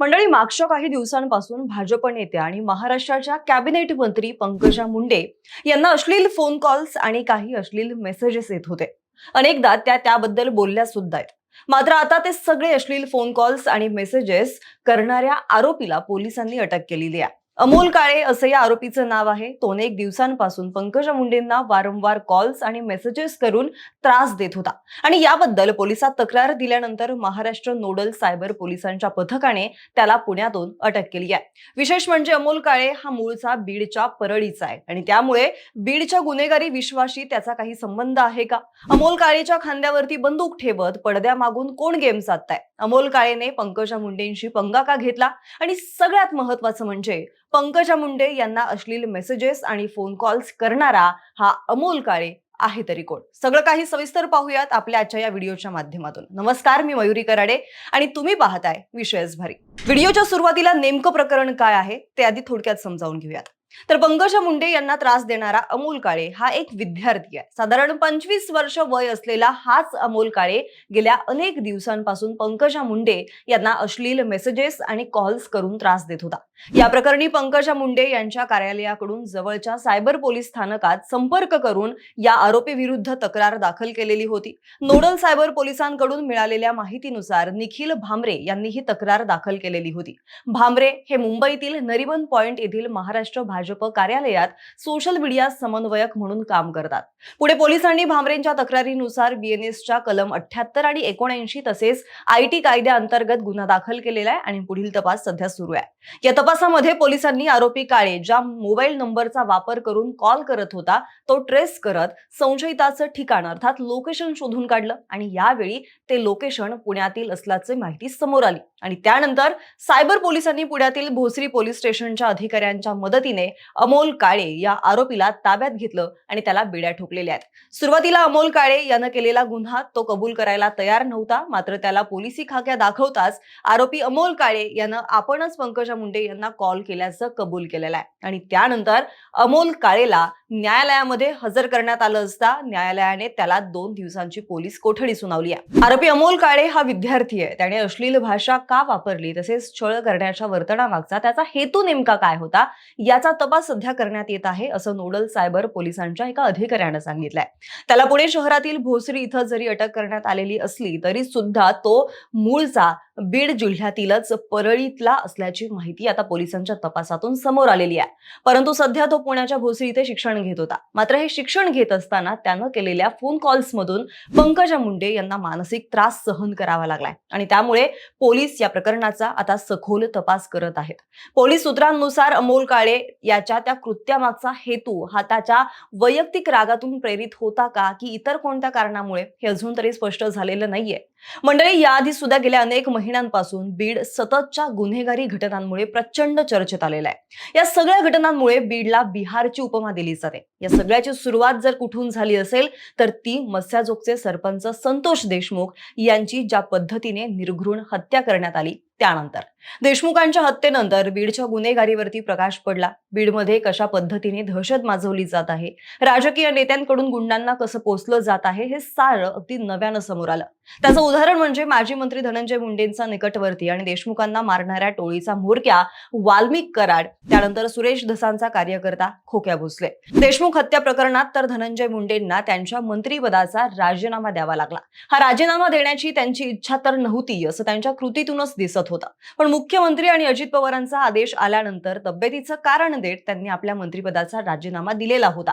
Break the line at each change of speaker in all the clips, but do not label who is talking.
मंडळी मागच्या काही दिवसांपासून भाजप नेत्या आणि महाराष्ट्राच्या कॅबिनेट मंत्री पंकजा मुंडे यांना अश्लील फोन कॉल्स आणि काही अश्लील मेसेजेस येत होते. अनेकदा त्या त्याबद्दल बोलल्या सुद्धा आहेत. मात्र आता ते सगळे अश्लील फोन कॉल्स आणि मेसेजेस करणाऱ्या आरोपीला पोलिसांनी अटक केलेली आहे. अमोल काळे असं या आरोपीचं नाव आहे. तो अनेक दिवसांपासून पंकजा मुंडेंना वारंवार कॉल्स आणि मेसेजेस करून त्रास देत होता. आणि याबद्दल पोलिसात तक्रार दिल्यानंतर महाराष्ट्र नोडल सायबर पोलिसांच्या पथकाने त्याला पुण्यातून अटक केली आहे. विशेष म्हणजे अमोल काळे हा मूळचा बीडच्या परळीचा आहे. आणि त्यामुळे बीडच्या गुन्हेगारी विश्वाशी त्याचा काही संबंध आहे का? अमोल काळेच्या खांद्यावरती बंदूक ठेवत पडद्यामागून कोण गेम साधताय? अमोल काळेने पंकजा मुंडेंशी पंगा का घेतला? आणि सगळ्यात महत्वाचं म्हणजे पंकजा मुंडे यांना अश्लील मेसेजेस आणि फोन कॉल्स करणारा हा अमोल काळे आहे तरी कोण. सगळं काही सविस्तर पाहूयात आपल्या आजच्या या व्हिडिओच्या माध्यमातून. नमस्कार मी मयुरी कराडे आणि तुम्ही पाहताय विषयच भारी. व्हिडिओच्या सुरुवातीला नेमकं प्रकरण काय आहे ते आधी थोडक्यात समजावून घेऊयात. तर पंकजा मुंडे यांना त्रास देणारा अमोल काळे हा एक विद्यार्थी आहे. साधारण पंचवीस वर्ष वय असलेला हाच अमोल काळे गेल्या अनेक दिवसांपासून पंकजा मुंडे यांना अश्लील मेसेजेस आणि कॉल्स करून त्रास देत होता. या प्रकरणी पंकजा मुंडे यांच्या कार्यालयाकडून जवळच्या सायबर पोलीस स्थानकात संपर्क करून या आरोपी विरुद्ध तक्रार दाखल केलेली होती. नोडल सायबर पोलिसांकडून मिळालेल्या माहितीनुसार निखिल भामरे यांनी ही तक्रार दाखल केलेली होती. भामरे हे मुंबईतील नरिमन पॉइंट येथील महाराष्ट्र भाजप कार्यालयात सोशल मीडिया समन्वयक म्हणून काम करतात. पुढे पोलिसांनी भामरेंच्या तक्रारीनुसार बीएनएसच्या कलम अठ्याहत्तर आणि एकोणऐंशी तसेच आय टी कायद्याअंतर्गत गुन्हा दाखल केलेला आहे आणि पुढील तपास सध्या सुरू आहे. या तपासामध्ये पोलिसांनी आरोपी काळे ज्या मोबाईल नंबरचा वापर करून कॉल करत होता तो ट्रेस करत संशयिताचं ठिकाण अर्थात लोकेशन शोधून काढलं आणि यावेळी ते लोकेशन पुण्यातील असल्याची माहिती समोर आली. आणि त्यानंतर सायबर पोलिसांनी पुण्यातील भोसरी पोलीस स्टेशनच्या अधिकाऱ्यांच्या मदतीने अमोल काळे या आरोपीला ताब्यात घेतलं आणि त्याला बेड्या ठोकलेल्या आहेत. सुरुवातीला अमोल काळे यानं केलेला गुन्हा तो कबूल करायला तयार नव्हता मात्र त्याला पोलिसी खाक्या दाखवताच आरोपी अमोल काळे यानं आपणच पंकजा मुंडे यांना कॉल केल्याचं कबूल केलेलं आहे. आणि त्यानंतर अमोल काळेला न्यायालयामध्ये हजर करण्यात आलं असता न्यायालयाने त्याला दोन दिवसांची पोलीस कोठडी सुनावली आहे. आरोपी अमोल काळे हा विद्यार्थी आहे. त्याने अश्लील भाषा का वापरली तसेच छळ करण्याच्या वर्तनामागचा त्याचा हेतू नेमका काय होता याचा तपास सध्या करण्यात येत आहे असं नोडल सायबर पोलिसांच्या एका अधिकाऱ्यानं सांगितलंय. त्याला पुणे शहरातील भोसरी इथं जरी अटक करण्यात आलेली असली तरी सुद्धा तो मूळचा बीड जिल्ह्यातीलच परळीतला असल्याची माहिती आता पोलिसांच्या तपासातून समोर आलेली आहे. परंतु सध्या तो पुण्याच्या भोसरी इथे शिक्षण घेत होता. मात्र हे शिक्षण घेत असताना त्यानं केलेल्या फोन कॉल्समधून पंकजा मुंडे यांना मानसिक त्रास सहन करावा लागलाय. आणि त्यामुळे पोलीस या प्रकरणाचा आता सखोल तपास करत आहेत. पोलीस सूत्रांनुसार अमोल काळे याच्या त्या कृत्यामागचा हेतू हा त्याच्या वैयक्तिक रागातून प्रेरित होता का? की इतर कोणत्या कारणामुळे? हे अजून तरी स्पष्ट झालेलं नाहीये. मंडळी याआधी सुद्धा गेल्या अनेक महिन्यांपासून बीड सततच्या गुन्हेगारी घटनांमुळे प्रचंड चर्चेत आलेला आहे. या सगळ्या घटनांमुळे बीडला बिहारची उपमा दिली जाते. या सगळ्याची सुरुवात जर कुठून झाली असेल तर ती मस्याजोगचे सरपंच संतोष देशमुख यांची ज्या पद्धतीने निर्घृण हत्या करण्यात आली त्यानंतर. देशमुखांच्या हत्येनंतर बीडच्या गुन्हेगारीवरती प्रकाश पडला. बीडमध्ये कशा पद्धतीने दहशत माजवली जात आहे? राजकीय नेत्यांकडून गुंडांना कसं पोचलं जात आहे? हे सारं अगदी नव्यानं समोर आलं. त्याचं उदाहरण म्हणजे माजी मंत्री धनंजय मुंडेंचा निकटवर्ती आणि देशमुखांना मारणाऱ्या टोळीचा म्होरक्या वाल्मिक कराड त्यानंतर सुरेश धसांचा कार्यकर्ता खोक्या भोसले. देशमुख हत्या प्रकरणात तर धनंजय मुंडेंना त्यांच्या मंत्रीपदाचा राजीनामा द्यावा लागला. हा राजीनामा देण्याची त्यांची इच्छा तर नव्हती असं त्यांच्या कृतीतूनच दिसत होतं पण मुख्यमंत्री आणि अजित पवारांचा आदेश आल्यानंतर तब्येतीचं कारण देत त्यांनी आपल्या मंत्रिपदाचा राजीनामा दिलेला होता.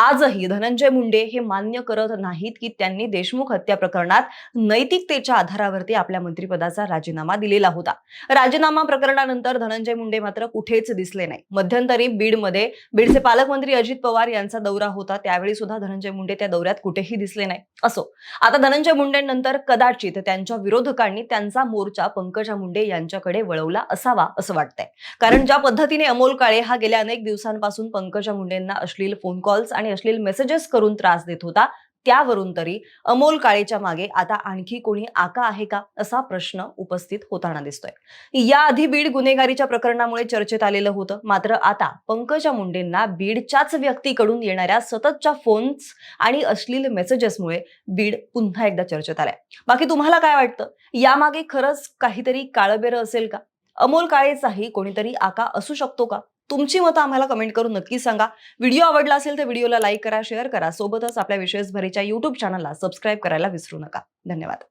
आजही धनंजय मुंडे हे मान्य करत नाहीत की त्यांनी देशमुख हत्या प्रकरणात नैतिकतेच्या आधारावरती आपल्या मंत्रिपदाचा राजीनामा दिलेला होता. राजीनामा प्रकरणानंतर धनंजय मुंडे मात्र कुठेच दिसले नाही मध्यंतरी बीडमध्ये बीडचे पालकमंत्री अजित पवार यांचा दौरा होता. त्यावेळी सुद्धा धनंजय मुंडे त्या दौऱ्यात कुठेही दिसले नाही असो. आता धनंजय मुंडेंनंतर कदाचित त्यांच्या विरोधकांनी त्यांचा मोर्चा पंकजा मुंडे यांच्याकडे वळवला असावा असं वाटतंय. कारण ज्या पद्धतीने अमोल काळे हा गेल्या अनेक दिवसांपासून पंकजा मुंडेंना अश्लील फोन कॉल्स आणि अश्लील मेसेजेस करून त्रास देत होता त्यावरून तरी अमोल काळेच्या मागे आता आणखी कोणी आका आहे का असा प्रश्न उपस्थित होताना दिसतोय. याआधी बीड गुन्हेगारीच्या प्रकरणामुळे चर्चेत आलेलं होतं. मात्र आता पंकजा मुंडेंना बीडच्याच व्यक्तीकडून येणाऱ्या सततच्या फोन्स आणि अश्लील मेसेजेसमुळे बीड पुन्हा एकदा चर्चेत आलाय. बाकी तुम्हाला काय वाटतं? यामागे खरंच काहीतरी काळबेरं असेल का? अमोल काळेचाही कोणीतरी आका असू शकतो का? तुमची मतं आम्हाला कमेंट करून नक्की सांगा. व्हिडिओ आवडला असेल तर व्हिडिओला लाईक करा शेअर करा. सोबतच आपल्या विशेष भरीच्या युट्यूब चॅनलला सबस्क्राईब करायला विसरू नका. धन्यवाद.